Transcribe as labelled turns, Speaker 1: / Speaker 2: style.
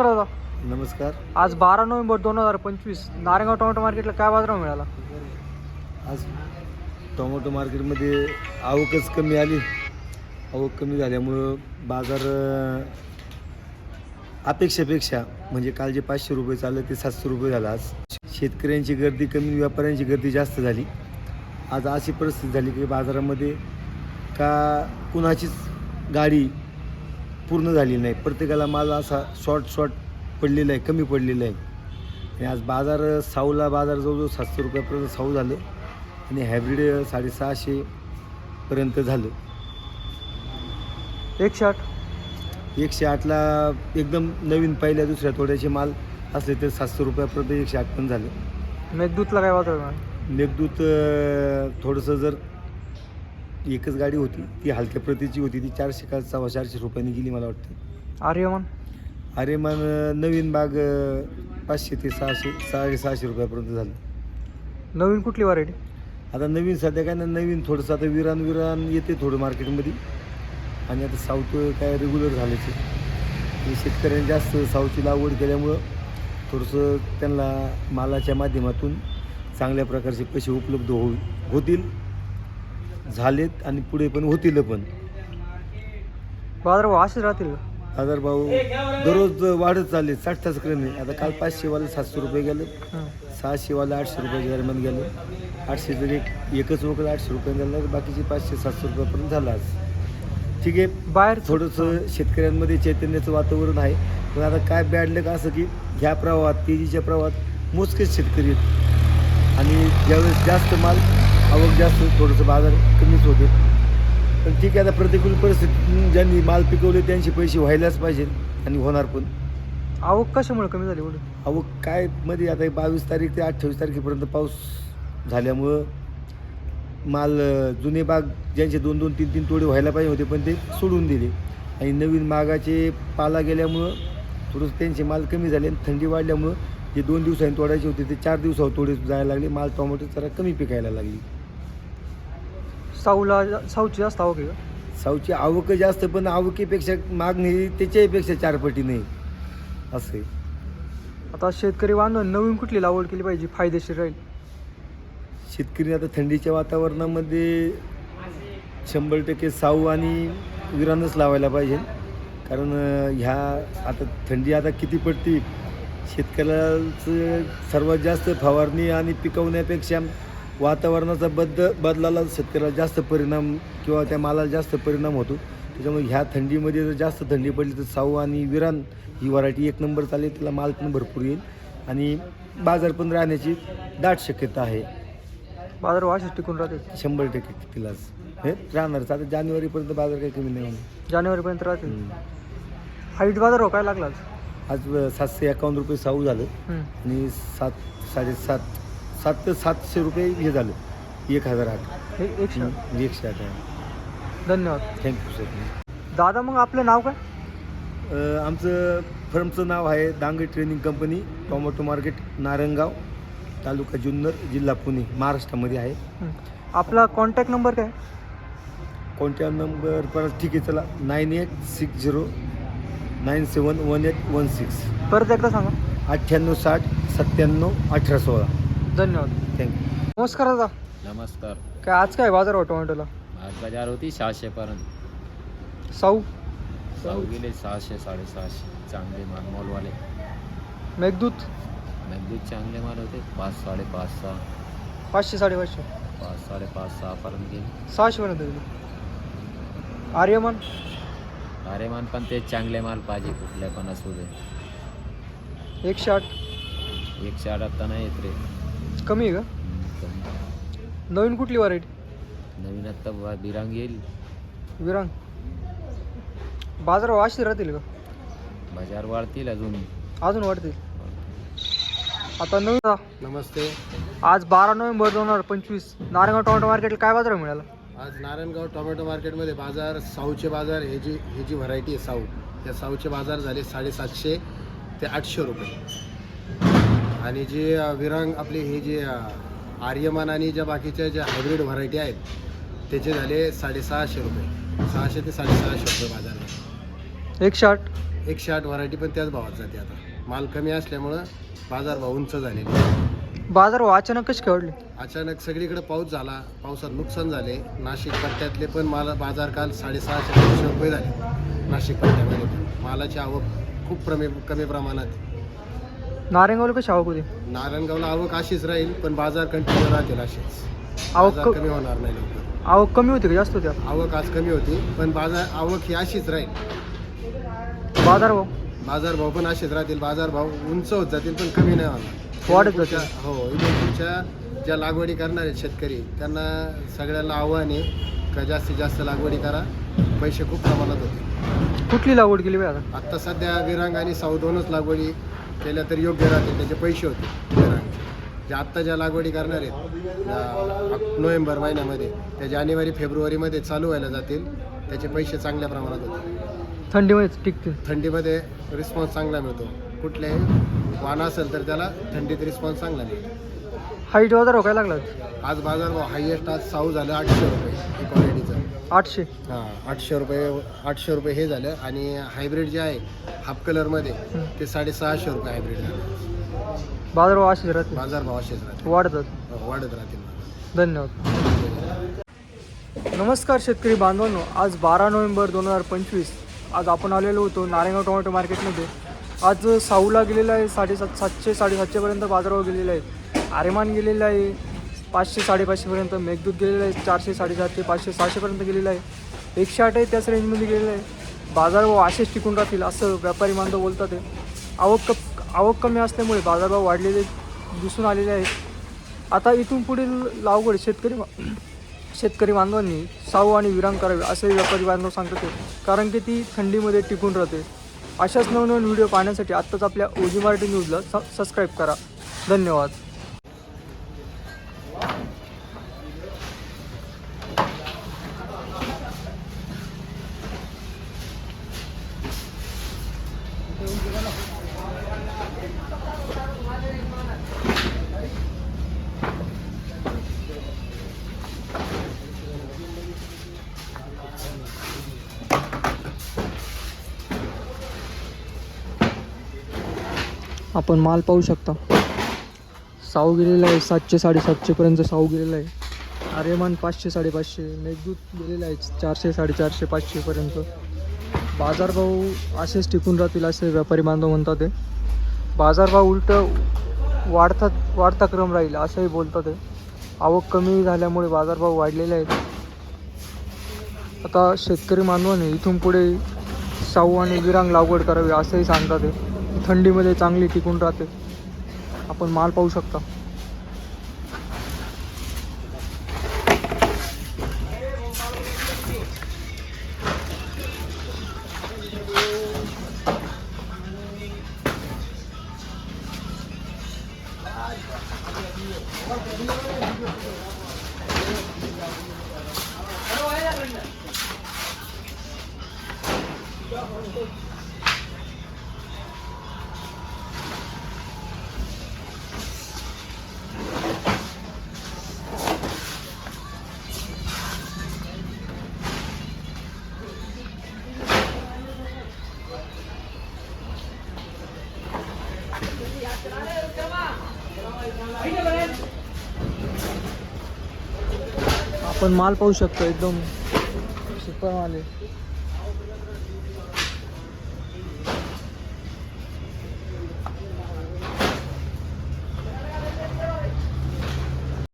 Speaker 1: नमस्कार दादा
Speaker 2: नमस्कार.
Speaker 1: आज बारा नोव्हेंबर दोन हजार पंचवीस. नारायणगाव टोमॅटो मार्केटला काय बाजार मिळाला?
Speaker 2: आज टोमॅटो मार्केटमध्ये आवकच कमी आली. आवक कमी झाल्यामुळं बाजार अं, अपेक्षेपेक्षा म्हणजे काल जे पाचशे रुपये चाललं ते सातशे रुपये झालं आज. शेतकऱ्यांची गर्दी कमी व्यापाऱ्यांची गर्दी जास्त झाली. आज अशी परिस्थिती झाली की बाजारामध्ये का कुणाचीच गाडी पूर्ण झाली नाही. प्रत्येकाला माल असा शॉर्ट शॉर्ट पडलेला आहे कमी पडलेला आहे. आणि आज बाजार साऊला बाजार जवळजवळ सातशे रुपयापर्यंत साऊ झालं. आणि हायब्रिड साडेसहाशेपर्यंत झालं.
Speaker 1: एकशे आठ?
Speaker 2: एकशे आठला एकदम नवीन पहिल्या दुसऱ्या थोड्याचे माल असले तर सातशे रुपयापर्यंत एकशे आठ पण झालं.
Speaker 1: मेघदूतला काय मिळाला
Speaker 2: मेघदूत थोडंसं जर एकच गाडी होती. ती हलक्या प्रतीची होती. ती चारशे का सव्वा चारशे रुपयांनी गेली मला वाटतं.
Speaker 1: आर्यमान?
Speaker 2: अरे मग नवीन बाग अं, पाचशे ते सहाशे साडेसहाशे रुपयापर्यंत झालं.
Speaker 1: नवीन कुठली व्हरायटी
Speaker 2: आता नवीन सध्या काय ना नवीन थोडंसं आता विरान विरान येते थोडं मार्केटमध्ये. आणि आता साऊथ काय रेग्युलर आहे. आणि शेतकऱ्यांनी जास्त साऊथची लागवड केल्यामुळं थोडंसं त्यांना मालाच्या माध्यमातून चांगल्या प्रकारचे पैसे उपलब्ध होऊ होतील. झालेत आणि पुढे पण होतील पण.
Speaker 1: बाजार भाव असेच राहतील का
Speaker 2: बाजार भाऊ दररोज वाढत चालले. साठ क्रमे. आता काल पाचशेवाले सातशे रुपये गेले.
Speaker 1: हं.
Speaker 2: सहाशेवाला आठशे रुपयाच्या दरम्यान गेले. आठशे जर एक एकच वगैरे आठशे रुपये झालं बाकीचे पाचशे सातशे रुपयापर्यंत झालं आज. ठीक आहे.
Speaker 1: बाहेर
Speaker 2: थोडंसं शेतकऱ्यांमध्ये चैतन्याचं वातावरण आहे. पण आता काय बॅडलं का असं की ह्या प्रवाहात तेजीच्या प्रवाहात मोजकेच शेतकरी आहेत. आणि ज्यावेळेस जास्त माल आवक जास्त थोडंसं बाजार कमीच होते. पण ठीक आहे आता प्रतिकूल परिस्थितीतून ज्यांनी माल पिकवले त्यांचे पैसे व्हायलाच पाहिजे आणि होणार पण.
Speaker 1: आवक कशामुळे कमी झाली एवढी
Speaker 2: अहो काय मध्ये आता बावीस तारीख ते अठ्ठावीस तारखेपर्यंत पाऊस झाल्यामुळं माल जुने बाग ज्यांचे दोन दोन तीन तीन तोडे व्हायला पाहिजे होते पण ते सोडून दिले. आणि नवीन मागाचे पाला गेल्यामुळं थोडंसं त्यांचे माल कमी झाले आणि थंडी वाढल्यामुळं जे दोन दिवसांनी तोडायचे होते ते चार दिवसावर तोडे जायला लागले. माल टोमॅटो जरा कमी पिकायला लागली.
Speaker 1: साऊला साऊची जास्त आवक आहे का?
Speaker 2: साऊची आवक जास्त पण आवकीपेक्षा मागणी त्याच्यापेक्षा चार पटी नाही. असं आहे.
Speaker 1: आता शेतकरी बांधव नवीन कुठली लागवड केली पाहिजे फायदेशीर राहील?
Speaker 2: शेतकरी आता थंडीच्या वातावरणामध्ये शंभर टक्के साऊ आणि विरानच लावायला पाहिजे. कारण अं, ह्या आता थंडी आता किती पडती शेतकऱ्याचं सर्वात जास्त फवारणी आणि पिकवण्यापेक्षा वातावरणाचा बद बदलाला शेतकऱ्याला जास्त परिणाम किंवा त्या मालाला जास्त परिणाम होतो. त्याच्यामुळे ह्या थंडीमध्ये जर जास्त थंडी पडली तर साऊ आणि विरान ही व्हरायटी एक नंबर चालेल तिला माल पण भरपूर येईल आणि बाजार पण राहण्याची दाट शक्यता आहे.
Speaker 1: बाजार असेच टिकून राहतील
Speaker 2: शंभर टक्के तिलाच. हे राहणारच. आता जानेवारीपर्यंत बाजार काही कमी नाही होणार.
Speaker 1: जानेवारीपर्यंत राहतील
Speaker 2: हम्म.
Speaker 1: हाईट बाजार भाव काय लागला आज.
Speaker 2: सातशे एकावन्न रुपये साऊ झालं.
Speaker 1: हं.
Speaker 2: आणि सात साडेसात सात ते सातशे रुपये हे झालं. एक हजार आठ.
Speaker 1: हे- एकशे आठ.
Speaker 2: एकशे आठ आहे.
Speaker 1: धन्यवाद.
Speaker 2: थँक्यू सर
Speaker 1: दादा मग आपलं नाव काय?
Speaker 2: आमचं फर्मचं नाव आहे Dange training company tomato market Narangaon taluka Junnar जिल्हा पुणे महाराष्ट्रामध्ये आहे.
Speaker 1: हं. आपला कॉन्टॅक्ट नंबर काय?
Speaker 2: कॉन्टॅक्ट नंबर परत ठीक आहे चला. Nine eight six zero nine seven one eight one six
Speaker 1: परत एकदा सांगा.
Speaker 2: अठ्ठ्याण्णव साठ सत्त्याण्णव अठरा सोळा.
Speaker 1: धन्यवाद.
Speaker 2: थँक्यू
Speaker 1: नमस्कार दादा.
Speaker 3: नमस्कार.
Speaker 1: काय आज काय बाजार भाव टोमॅटोला?
Speaker 3: आज बाजार होती सहाशेपर्यंत
Speaker 1: साऊ
Speaker 3: साऊ गेले सहाशे साडेसहाशे. चांगले माल मॉलवाले.
Speaker 1: मेघदूत?
Speaker 3: मेघदूत चांगले माल होते. पाच साडेपाच सहा.
Speaker 1: पाचशे साडेपाचशे.
Speaker 3: पाच साडेपाच सहापर्यंत गेले.
Speaker 1: सहाशेपर्यंत गेले. आर्यमान?
Speaker 3: अरे मान पण ते चांगले माल पाहिजे कुठल्या पण असू दे.
Speaker 1: एकशे आठ.
Speaker 3: एकशे आठ आता नाही येत रे.
Speaker 1: कमी आहे का. नवीन कुठली व्हरायटी
Speaker 3: नवीन आत्ता बा- बिरांग येईल.
Speaker 1: विरांग. बाजार असेच राहतील का?
Speaker 3: बाजार वाढतील अजून.
Speaker 1: अजून वाढतील. आता नवीन
Speaker 4: नमस्ते.
Speaker 1: आज बारा नोव्हेंबर दोन हजार पंचवीस. नारायणगाव टोमॅटो मार्केटला काय बाजार मिळाला?
Speaker 4: आज नारायणगाव टोमॅटो मार्केटमध्ये बाजार साऊचे बाजार हे जी ही जी व्हरायटी आहे साऊ त्या साऊचे बाजार झाले साडेसातशे ते आठशे रुपये. आणि जे विरांग आपले हे जे आर्यमान आणि ज्या बाकीच्या ज्या हायब्रिड व्हरायटी आहेत त्याचे झाले साडेसहाशे रुपये. सहाशे ते साडेसहाशे रुपये बाजार आहे.
Speaker 1: एकशे आठ
Speaker 4: एकशे आठ व्हरायटी पण त्याच भावात जाते आता. माल कमी असल्यामुळं बाजारभाव उंच झालेले.
Speaker 1: बाजार भाव अचानक कशी वाढले?
Speaker 4: अचानक सगळीकडे पाऊस झाला. पावसात नुकसान झाले. नाशिक पट्ट्यातले पण माल बाजार काल साडेसहाशे दोनशे रुपये झाले. नाशिक पट्ट्यामध्ये. मालाची आवक खूप कमी कमी प्रमाणात.
Speaker 1: नारेगावला कशी आवक होती?
Speaker 4: नारायणगावला आवक अशीच राहील पण बाजार कंटिन्यू राहतील अशीच
Speaker 1: आवक
Speaker 4: बाजार
Speaker 1: क-
Speaker 4: कमी होणार नाही लवकर.
Speaker 1: आवक कमी होती का जास्त होत्या
Speaker 4: आवक आज कमी होती पण बाजार आवक ही अशीच राहील.
Speaker 1: बाजार भाव?
Speaker 4: बाजारभाव पण असेच राहतील. बाजारभाव उंच होत जातील पण कमी नाही होणार.
Speaker 1: वाढत
Speaker 4: पुढच्या-
Speaker 1: जातील.
Speaker 4: हो इथून पुढच्या ज्या लागवडी करणार आहेत शेतकरी त्यांना सगळ्यांना आव्हान आहे का जास्तीत जास्त लागवडी करा पैसे खूप प्रमाणात होते.
Speaker 1: कुठली लागवड केली आता?
Speaker 4: आत्ता सध्या विरांग आणि साऊ दोनच लागवडी केल्या तर योग्य राहतील त्याचे पैसे होते विरांग. ज्या आत्ता ज्या लागवडी करणार आहेत नोव्हेंबर महिन्यामध्ये त्या जानेवारी फेब्रुवारीमध्ये चालू व्हायला जातील त्याचे पैसे चांगल्या प्रमाणात होते.
Speaker 1: थंडीमध्ये टिकतील.
Speaker 4: थंडीमध्ये रिस्पॉन्स चांगला मिळतो. कुठल्याही वाण असेल तर त्याला थंडीत रिस्पॉन्स चांगला मिळतो.
Speaker 1: हाईट बाजार भाव काय लागला
Speaker 4: आज? बाजारभाव हायएस्ट आज साऊ झालं आठशे रुपये.
Speaker 1: आठशे.
Speaker 4: हां आठशे रुपये आठशे रुपये हे झालं. आणि हायब्रिड जे आहे हाफ कलरमध्ये. ते साडेसहाशे रुपये हायब्रिड झालं.
Speaker 1: बाजार भाव असेच राहतील.
Speaker 4: बाजारभाव असेच राहतील.
Speaker 1: वाढतात
Speaker 4: हो, वाढत राहतील.
Speaker 1: धन्यवाद. नमस्कार शेतकरी बांधवांनो. आज बारा नोव्हेंबर दोन हजार पंचवीस. आज आपण आलेलो होतो नारायणगाव टोमॅटो मार्केटमध्ये. आज साऊला गेलेला आहे साडेसात सातशे साडेसातशेपर्यंत बाजारभाव गेलेला आहे. आरेमान गेलेला आहे. पाचशे साडेपाचशेपर्यंत मेघदूत गेलेलं आहे चारशे साडेसातशे पाचशे सहाशेपर्यंत गेलेलं आहे. एकशे आठ आहे त्याच रेंजमध्ये गेलेलं आहे. बाजारभाव असेच टिकून राहतील असं व्यापारी बांधव बोलतात आहे. आवक कप आवक कमी असल्यामुळे बाजारभाव वाढलेले दिसून आलेले आहेत. आता इथून पुढील लागवड शेतकरी शेतकरी बांधवांनी साऊ आणि विराम करावे असे व्यापारी बांधव सांगतात कारण की ती थंडीमध्ये टिकून राहते. अशाच नवनवीन व्हिडिओ पाहण्यासाठी आत्ताच आपल्या ओजी मराठी न्यूजला स सबस्क्राईब करा. धन्यवाद. आपण माल पाहू शकता. साऊ गेलेला आहे सातशे साडेसातशेपर्यंत साऊ गेलेला आहे. आर्यमान पाचशे साडेपाचशे. मेघदूत गेलेला आहे चारशे साडेचारशे पाचशेपर्यंत बाजारभाव असेच टिकून राहतील असे व्यापारी बांधव म्हणतात ते. बाजारभाव उलट वाढतात वाढता क्रम राहील असंही बोलतात ते. आवक कमी झाल्यामुळे बाजारभाव वाढलेले आहेत. आता शेतकरी बांधवाने इथून पुढे साऊ आणि विरांग लागवड करावी असंही सांगतात ते. थंडीमध्ये चांगली टिकून राहते. आपण माल पाहू शकता. पण माल पाहू शकतो एकदम सुपर माल आहे.